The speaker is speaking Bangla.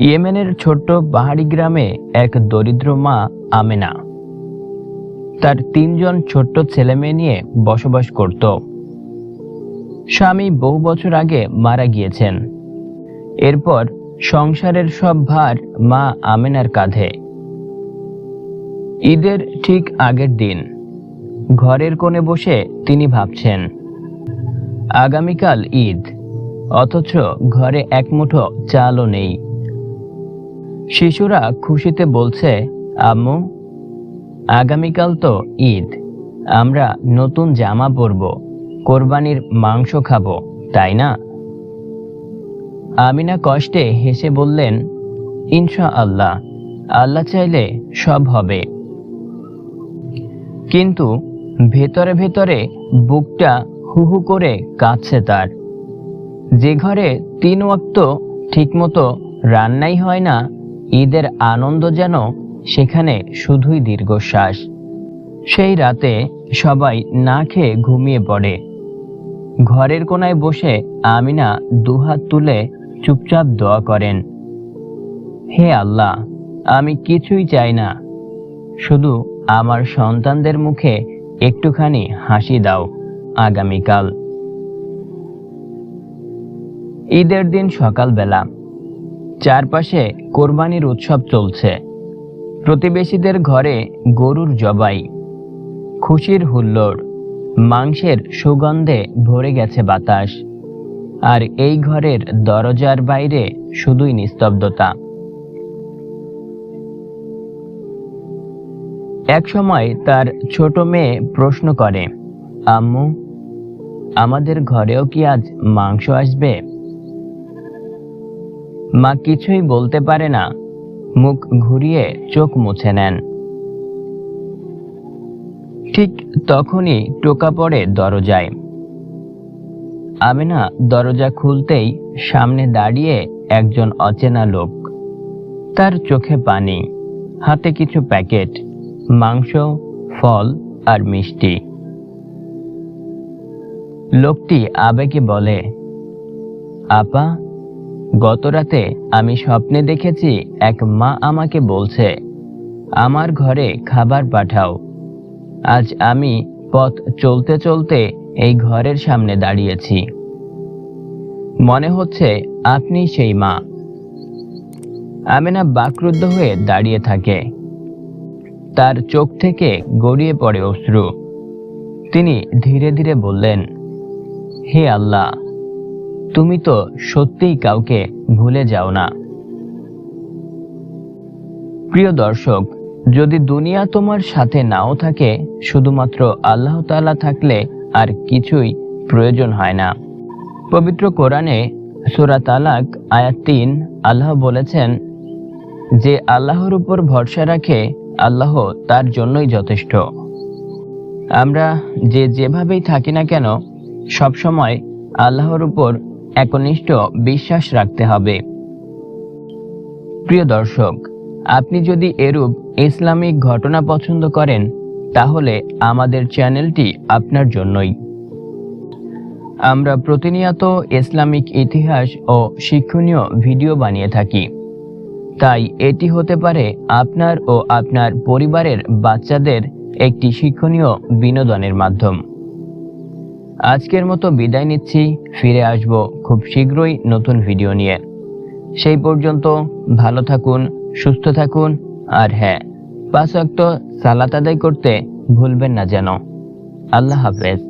ইয়েমেনের ছোট্ট পাহাড়ি গ্রামে এক দরিদ্র মা আমেনা। তার তিনজন ছোট্ট ছেলে মেয়ে নিয়ে বসবাস করত। স্বামী বহু বছর আগে মারা গিয়েছেন। এরপর সংসারের সব ভার মা আমেনার কাঁধে। ঈদের ঠিক আগের দিন ঘরের কোণে বসে তিনি ভাবছেন, আগামীকাল ঈদ, অথচ ঘরে এক মুঠো চালও নেই। শিশুরা খুশিতে বলছে, আম্মু, আগামীকাল তো ঈদ। আমরা নতুন জামা পরব, কোরবানির মাংস খাব, তাই না? আমিনা কষ্টে হেসে বললেন ইনশা আল্লাহ আল্লাহ চাইলে সব হবে। কিন্তু ভেতরে ভেতরে বুকটা হু হু করে কাঁদছে তার। যে ঘরে তিন ওয়াক্ত ঠিকমতো রান্নাই হয় না ঈদের আনন্দ যেন সেখানে শুধুই দীর্ঘশ্বাস। সেই রাতে সবাই না খেয়ে ঘুমিয়ে পড়ে। ঘরের কোনায় বসে আমিনা দুহাত তুলে চুপচাপ দোয়া করেন, হে আল্লাহ, আমি কিছুই চাই না। শুধু আমার সন্তানদের মুখে একটুখানি হাসি দাও আগামীকাল। ঈদের দিন সকালবেলা চারপাশে কোরবানির উৎসব চলছে। প্রতিবেশীদের ঘরে গরুর জবাই, খুশির হুল্লোড়, মাংসের সুগন্ধে ভরে গেছে বাতাস। আর এই ঘরের দরজার বাইরে শুধুই নিস্তব্ধতা। এক সময় তার ছোট মেয়ে প্রশ্ন করে, আম্মু, আমাদের ঘরেও কি আজ মাংস আসবে? মা কিছুই বলতে পারে না। মুখ ঘুরিয়ে চোখ মুছে নেন। ঠিক তখনই টোকা পড়ে দরজায়। আমিনা দরজা খুলতেই সামনে দাঁড়িয়ে একজন অচেনা লোক। তার চোখে পানি, হাতে কিছু প্যাকেট, মাংস, ফল আর মিষ্টি। লোকটি আবেগে বলে, আপা গতরাতে আমি স্বপ্নে দেখেছি এক মা আমাকে বলছে, আমার ঘরে খাবার পাঠাও। আজ আমি পথ চলতে চলতে এই ঘরের সামনে দাঁড়িয়েছি। মনে হচ্ছে আপনি সেই মা। আমিনা বাকরুদ্ধ হয়ে দাঁড়িয়ে থাকে। তার চোখ থেকে গড়িয়ে পড়ে অশ্রু। তিনি ধীরে ধীরে বললেন, হে আল্লাহ তুমি তো সত্যিই কাউকে ভুলে যাও না। প্রিয় দর্শক, যদি দুনিয়া তোমার সাথে নাও থাকে, শুধুমাত্র আল্লাহ তাআলা থাকলে আর কিছুই প্রয়োজন হয় না। পবিত্র কোরআনে সূরা তালাক আয়াত তিন, আল্লাহ বলেছেন, যে আল্লাহর উপর ভরসা রাখে, আল্লাহ তার জন্যই যথেষ্ট। আমরা যে যেভাবেই থাকি না কেন, সবসময় আল্লাহর উপর একনিষ্ঠ বিশ্বাস রাখতে হবে। প্রিয় দর্শক, আপনি যদি এরূপ ইসলামিক ঘটনা পছন্দ করেন, তাহলে আমাদের চ্যানেলটি আপনার জন্যই। আমরা প্রতিনিয়ত ইসলামিক ইতিহাস ও শিক্ষণীয় ভিডিও বানিয়ে থাকি। তাই এটি হতে পারে আপনার ও আপনার পরিবারের বাচ্চাদের একটি শিক্ষণীয় বিনোদনের মাধ্যম। আজকের মতো বিদায় নিচ্ছি। ফিরে আসব খুব শীঘ্রই নতুন ভিডিও নিয়ে। সেই পর্যন্ত ভালো থাকুন, সুস্থ থাকুন, আর হ্যাঁ পাঁচ ওয়াক্ত সালাত আদায় করতে ভুলবেন না যেন। আল্লাহ হাফেজ।